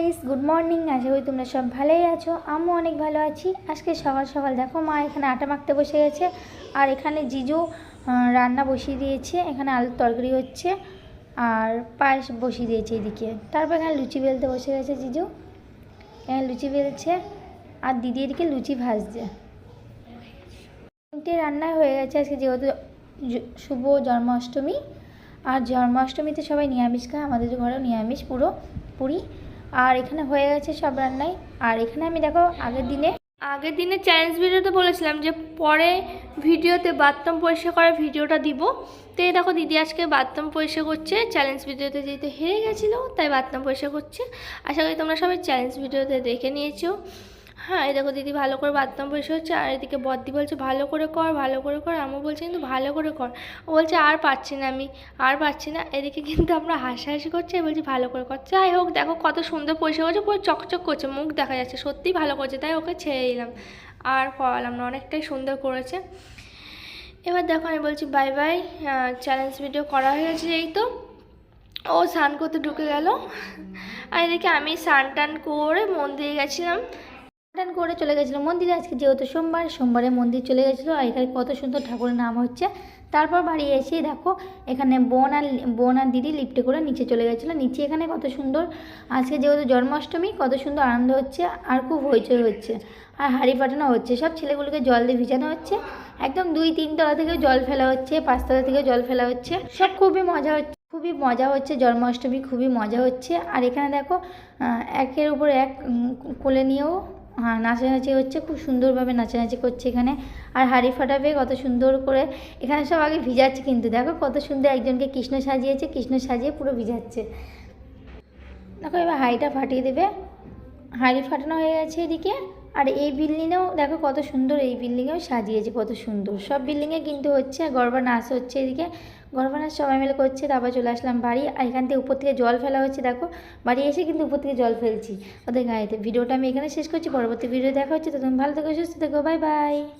Guys good morning আশা করি তোমরা সব ভালোই আছো। আমিও অনেক ভালো আছি। আজকে সকাল সকাল দেখো, মা এখানে আটা মাখতে বসে গেছে। আর এখানে জিজু রান্না বসিয়ে দিয়েছে। এখানে আলুর তরকারি হচ্ছে। আর পায়েস বসিয়ে দিয়েছে এদিকে। তারপর এখানে লুচি বেলতে বসে গেছে জিজু। এখানে লুচি বেলছে। আর দিদি এদিকে লুচি ভাজছে। তিনটে রান্না হয়ে গেছে আজকে, যেহেতু শুভ জন্মাষ্টমী। আর জন্মাষ্টমীতে সবাই নিরামিষ খায়। আমাদের ঘরেও নিরামিষ পুরো, পুরি। আর এখানে হয়ে গেছে সব রান্নাই। আর এখানে আমি দেখো আগের দিনে আগের দিনে চ্যালেঞ্জ ভিডিওতে বলেছিলাম যে পরে ভিডিওতে বাথরুম পরিষ্কার করার ভিডিওটা দিব। তো এই দেখো দিদি আজকে বাথরুম পরিষ্কার করছে চ্যালেঞ্জ ভিডিওতে যেহেতু হেরে গেছিল, তাই বাথরুম পরিষ্কার করছে। আশা করি তোমরা সবাই চ্যালেঞ্জ ভিডিওতে দেখে নিয়েছো। হ্যাঁ এই দেখো দিদি ভালো করে বাথরুম পরিষ্কার হচ্ছে আর এদিকে বদ্দি বলছে, ভালো করে কর, ভালো করে কর। আমু বলছে, কিন্তু ভালো করে কর। ও বলছে, আর পারছি না আমি, আর পারছি না। এদিকে কিন্তু আমরা হাসাহাসি করছি বলছি, ভালো করে কর। যাই হোক, দেখো কত সুন্দর পরিষ্কার করছে, পুরো চকচক করছে, মুখ দেখা যাচ্ছে, সত্যিই ভালো করছে। তাই ওকে ছেড়ে দিলাম, আর করালাম না, অনেকটাই সুন্দর করেছে। এবার দেখো, আমি বলছি, বাই বাই চ্যালেঞ্জ ভিডিও করা হয়ে গেছে এই তো। ও স্নান করতে ঢুকে গেল, আর এদিকে আমি স্নান টান করে মন্দিরে গেছিলাম। টান করে চলে গেছিল মন্দিরে। আজকে যেহেতু সোমবার, সোমবারে মন্দির চলে গেছিল আর এখানে কত সুন্দর ঠাকুরের নাম হচ্ছে। তারপর বাড়ি এসে দেখো, এখানে বোন আর বোন আর দিদি লিফটে করে নিচে চলে গেছিল। নিচে এখানে কত সুন্দর, আজকে যেহেতু জন্মাষ্টমী, কত সুন্দর আনন্দ হচ্ছে আর খুব হইচই হচ্ছে। আর হাড়ি ফাটানো হচ্ছে, সব ছেলেগুলোকে জল দিয়ে ভিজানো হচ্ছে। একদম দুই তিন তলা থেকেও জল ফেলা হচ্ছে পাঁচতলা থেকেও জল ফেলা হচ্ছে। সব খুবই মজা হচ্ছে, খুবই মজা হচ্ছে, জন্মাষ্টমী খুবই মজা হচ্ছে। আর এখানে দেখো একের উপর এক কোলে নিয়েও নাচানাচি হচ্ছে, খুব সুন্দরভাবে নাচানাচি করছে এখানে। আর হাড়ি ফাটাবে কত সুন্দর করে, এখানে সব আগে ভিজাচ্ছে কিন্তু, দেখো কত সুন্দর একজনকে কৃষ্ণ সাজিয়েছে, কৃষ্ণ সাজিয়ে পুরো ভিজাচ্ছে। দেখো এবার হাড়িটা ফাটিয়ে দেবে। হাড়ি ফাটানো হয়ে গেছে এদিকে। আর এই বিল্ডিংয়েও দেখো কত সুন্দর, এই বিল্ডিংয়েও সাজিয়েছে কত সুন্দর। সব বিল্ডিংয়ে কিন্তু হচ্ছে গরবা নাচ হচ্ছে এদিকে। গরবা নাচ সবাই মিলে করছে, তারপর চলে আসলাম বাড়ি। আর এখান থেকে উপর থেকে জল ফেলা হচ্ছে, দেখো। বাড়ি এসে কিন্তু উপর থেকে জল ফেলছি ওদের গাড়িতে ভিডিওটা আমি এখানে শেষ করছি, পরবর্তী ভিডিও দেখা হচ্ছে তো তুমি ভালো থেকো, সুস্থ থেকো, বাই বাই।